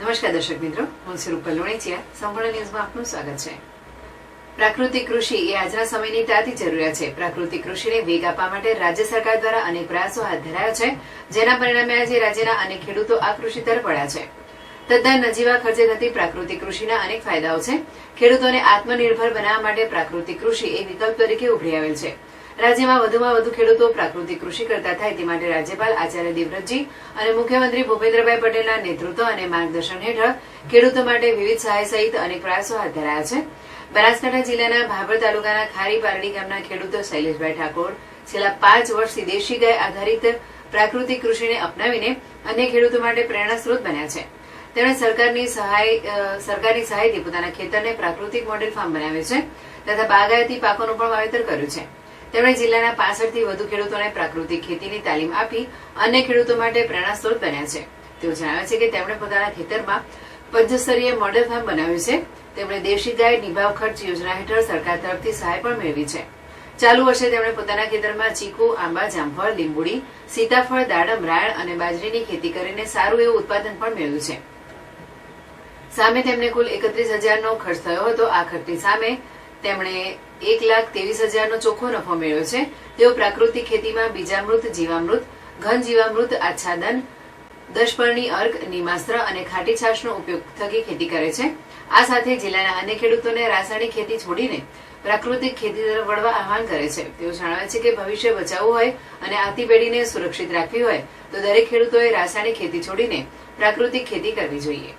નમસ્કાર દર્શક મિત્રો, હું સ્વરૂપ રૂપલ લોણીચિયા. સંપૂર્ણ ન્યૂઝમાં આપનું સ્વાગત છે. પ્રાકૃતિક કૃષિ એ આજના સમયની તાતી જરૂરિયાત છે. પ્રાકૃતિક કૃષિને વેગ આપવા માટે રાજ્ય સરકાર દ્વારા અનેક પ્રયાસો હાથ ધરાયા છે, જેના પરિણામે આજે રાજ્યના અનેક ખેડૂતો આ કૃષિ તરફ વળ્યા છે. તદ્દન નજીવા ખર્ચે થતી પ્રાકૃતિક કૃષિના અનેક ફાયદાઓ છે. ખેડૂતોને આત્મનિર્ભર બનાવવા માટે પ્રાકૃતિક કૃષિ એ વિકલ્પ તરીકે ઉભરી આવેલ છે. રાજ્યમાં વધુમાં વધુ ખેડૂતો પ્રાકૃતિક કૃષિ કરતા થાય તે માટે રાજ્યપાલ આચાર્ય દેવવ્રતજી અને મુખ્યમંત્રી ભૂપેન્દ્રભાઈ પટેલના નેતૃત્વ અને માર્ગદર્શન હેઠળ ખેડૂતો માટે વિવિધ સહાય સહિત અનેક પ્રયાસો હાથ ધરાયા છે. બનાસકાંઠા જિલ્લાના ભાભર તાલુકાના ખારી પારડી ગામના ખેડૂતો શૈલેષભાઈ ઠાકોર છેલ્લા પાંચ વર્ષથી દેશી ગાય આધારિત પ્રાકૃતિક કૃષિને અપનાવીને અન્ય ખેડૂતો માટે પ્રેરણા સ્ત્રોત બન્યા છે. તેમણે સરકારની સહાય સરકારની સહાયથી પોતાના ખેતરને પ્રાકૃતિક મોડેલ ફાર્મ બનાવ્યું છે તથા બાગાયતી પાકોનું પણ વાવેતર કર્યું છે. તેમણે જિલ્લાના પાસઠથી વધુ ખેડૂતોને પ્રાકૃતિક ખેતીની તાલીમ આપી અન્ય ખેડૂતો માટે પ્રેરણા સ્ત્રોત બન્યા છે. તેઓ જણાવે છે કે તેમણે પોતાના ખેતરમાં પંચસ્તરીય મોડેલ ફાર્મ બનાવ્યું છે. તેમણે દેશી ગાય નિભાવ ખર્ચ યોજના હેઠળ સરકાર તરફથી સહાય પણ મેળવી છે. ચાલુ વર્ષે તેમણે પોતાના ખેતરમાં ચીકુ, આંબા, જામફળ, લીંબુડી, સીતાફળ, દાડમ, રાયણ અને બાજરીની ખેતી કરીને સારું એવું ઉત્પાદન પણ મેળવ્યું છે. સામે તેમને કુલ એકત્રીસ હજારનો ખર્ચ થયો હતો. આ ખર્ચની સામે તેમણે એક લાખ ત્રેવીસ હજારનો ચોખ્ખો નફો મેળવ્યો છે. તેઓ પ્રાકૃતિક ખેતીમાં બીજામૃત, જીવામૃત ઘન જીવામૃત આચ્છાદન, દશપર્ણી, અર્ક, નિમાસ્ત્ર અને ખાટી છાશનો ઉપયોગ થકી ખેતી કરે છે. આ સાથે જિલ્લાના અન્ય ખેડૂતોને રાસાયણિક ખેતી છોડીને પ્રાકૃતિક ખેતી તરફ વળવા આહવાન કરે છે. તેઓ જણાવે છે કે ભવિષ્ય બચાવવું હોય અને આવતી પેઢીને સુરક્ષિત રાખવી હોય, તો દરેક ખેડૂતોએ રાસાયણિક ખેતી છોડીને પ્રાકૃતિક ખેતી કરવી જોઈએ.